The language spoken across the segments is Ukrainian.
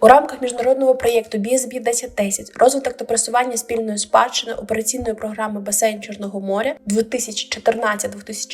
У рамках міжнародного проєкту BSB 1010 розвиток та просування спільної спадщини операційної програми Басейн Чорного моря 2014-2020 з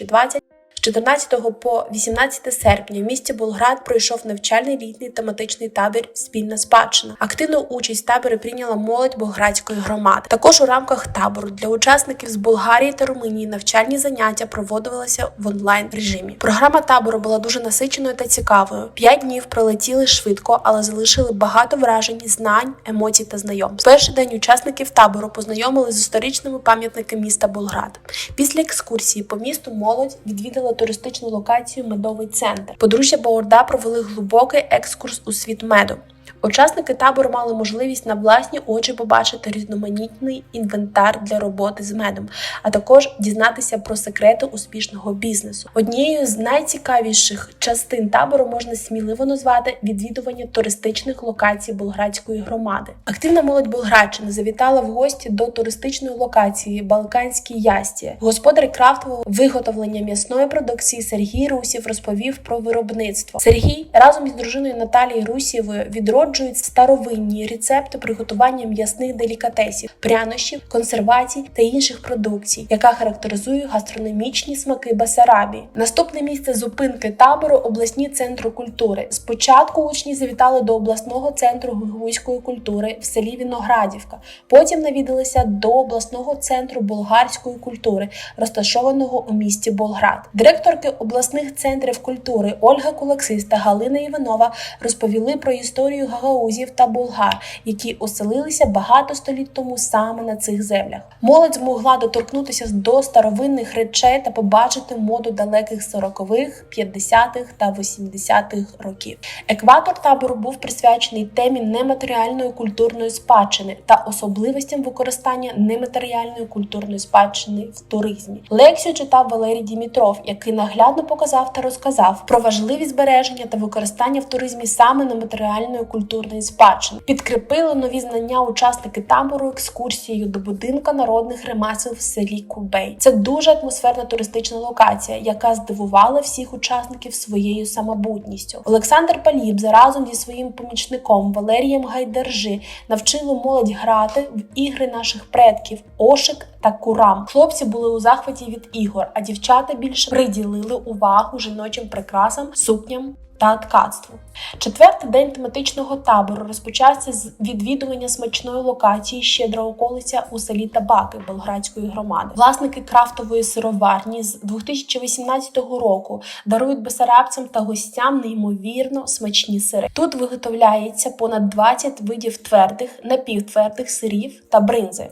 14 по 18 серпня в місті Болград пройшов навчальний літній тематичний табір Спільна спадщина. Активну участь в таборі прийняла молодь Болградської громади. Також у рамках табору для учасників з Болгарії та Румунії навчальні заняття проводилися в онлайн режимі. Програма табору була дуже насиченою та цікавою. П'ять днів пролетіли швидко, але залишили багато вражень, знань, емоцій та знайомств. Перший день учасників табору познайомили з історичними пам'ятниками міста Болград. Після екскурсії по місту молодь відвідала туристичну локацію Медовий центр. Подружжя Баурда провели глибокий екскурс у світ меду. Учасники табору мали можливість на власні очі побачити різноманітний інвентар для роботи з медом, а також дізнатися про секрети успішного бізнесу. Однією з найцікавіших частин табору можна сміливо назвати відвідування туристичних локацій болградської громади. Активна молодь Болградщини завітала в гості до туристичної локації Балканські Ясті. Господар крафтового виготовлення м'ясної продукції Сергій Русів розповів про виробництво. Сергій разом із дружиною Наталією Русєвою відроджують старовинні рецепти приготування м'ясних делікатесів, прянощів, консервацій та інших продукцій, яка характеризує гастрономічні смаки Басарабії. Наступне місце зупинки табору обласні центри культури. Спочатку учні завітали до обласного центру гугуйської культури в селі Віноградівка. Потім навідалися до обласного центру болгарської культури, розташованого у місті Болград. Директорки обласних центрів культури Ольга Кулаксис та Галина Іванова розповіли про історію гагаузів та болгар, які оселилися багато століть тому саме на цих землях. Молодь змогла доторкнутися до старовинних речей та побачити моду далеких 40-х, 50-х та 80-х років. Екватор табору був присвячений темі нематеріальної культурної спадщини та особливостям використання нематеріальної культурної спадщини в туризмі. Лекцію читав Валерій Дімітров, який наглядно показав та розказав про важливість збереження та використання в туризмі саме нематеріальної культурної спадщини. Підкріпили нові знання учасники табору екскурсією до будинка народних ремесел в селі Кубей. Це дуже атмосферна туристична локація, яка здивувала всіх учасників своєю самобутністю. Олександр Палібза разом зі своїм помічником Валерієм Гайдержи навчили молодь грати в ігри наших предків Ошик та Курам. Хлопці були у захваті від ігор, а дівчата більше приділили увагу жіночим прикрасам, сукням. Та ткацтву. Четвертий день тематичного табору розпочався з відвідування смачної локації щедра околиця у селі Табаки Болградської громади. Власники крафтової сироварні з 2018 року дарують бесарабцям та гостям неймовірно смачні сири. Тут виготовляється понад 20 видів твердих, напівтвердих сирів та бринзи.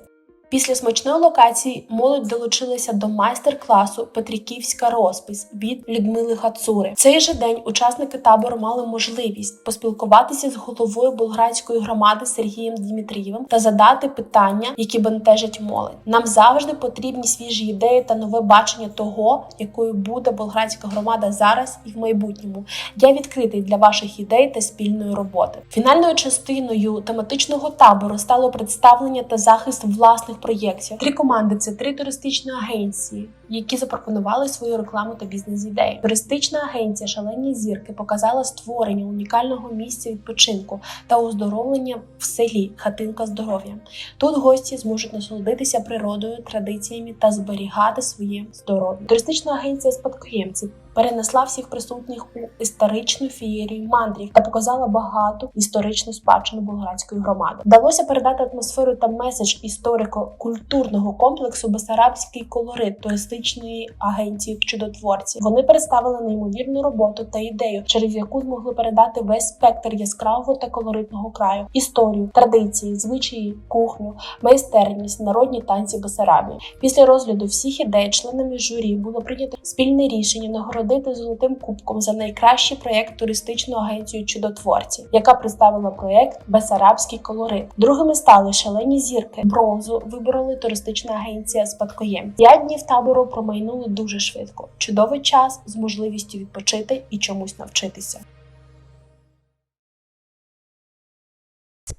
Після смачної локації молодь долучилася до майстер-класу Петриківська розпис від Людмили Гацури. В цей же день учасники табору мали можливість поспілкуватися з головою болградської громади Сергієм Дмитрієвим та задати питання, які бентежать молодь. Нам завжди потрібні свіжі ідеї та нове бачення того, якою буде болградська громада зараз і в майбутньому. Я відкритий для ваших ідей та спільної роботи. Фінальною частиною тематичного табору стало представлення та захист власних проєктів. Три команди це три туристичні агенції, які запропонували свою рекламу та бізнес-ідеї. Туристична агенція Шалені зірки показала створення унікального місця відпочинку та оздоровлення в селі Хатинка здоров'я. Тут гості зможуть насолодитися природою, традиціями та зберігати своє здоров'я. Туристична агенція спадкоємців перенесла всіх присутніх у історичну фієрію мандрів та показала багату історичну спадщину болградської громади. Вдалося передати атмосферу та меседж історико-культурного комплексу Бесарабський колорит туристичної агенції чудотворці. Вони представили неймовірну роботу та ідею, через яку змогли передати весь спектр яскравого та колоритного краю, історію, традиції, звичаї, кухню, майстерність, народні танці Бесарабії. Після розгляду всіх ідей членами журі було прийнято спільне рішення нагородити золотим кубком за найкращий проєкт туристичну агенцію чудотворці, яка представила проєкт Бесарабський колорит. Другими стали шалені зірки. Бронзу вибороли туристична агенція спадкоєм. П'ять днів табору промайнули дуже швидко. Чудовий час з можливістю відпочити і чомусь навчитися.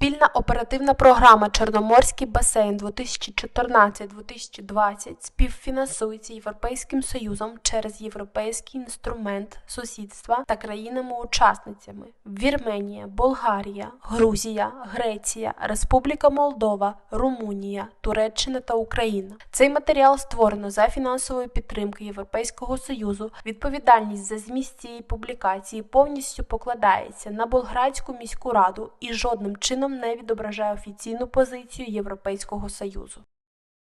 Спільна оперативна програма Чорноморський басейн 2014-2020 співфінансується Європейським Союзом через Європейський інструмент сусідства та країнами-учасницями Вірменія, Болгарія, Грузія, Греція, Республіка Молдова, Румунія, Туреччина та Україна. Цей матеріал створено за фінансової підтримки Європейського Союзу. Відповідальність за зміст цієї публікації повністю покладається на Болградську міську раду і жодним чином не відображає офіційну позицію Європейського Союзу.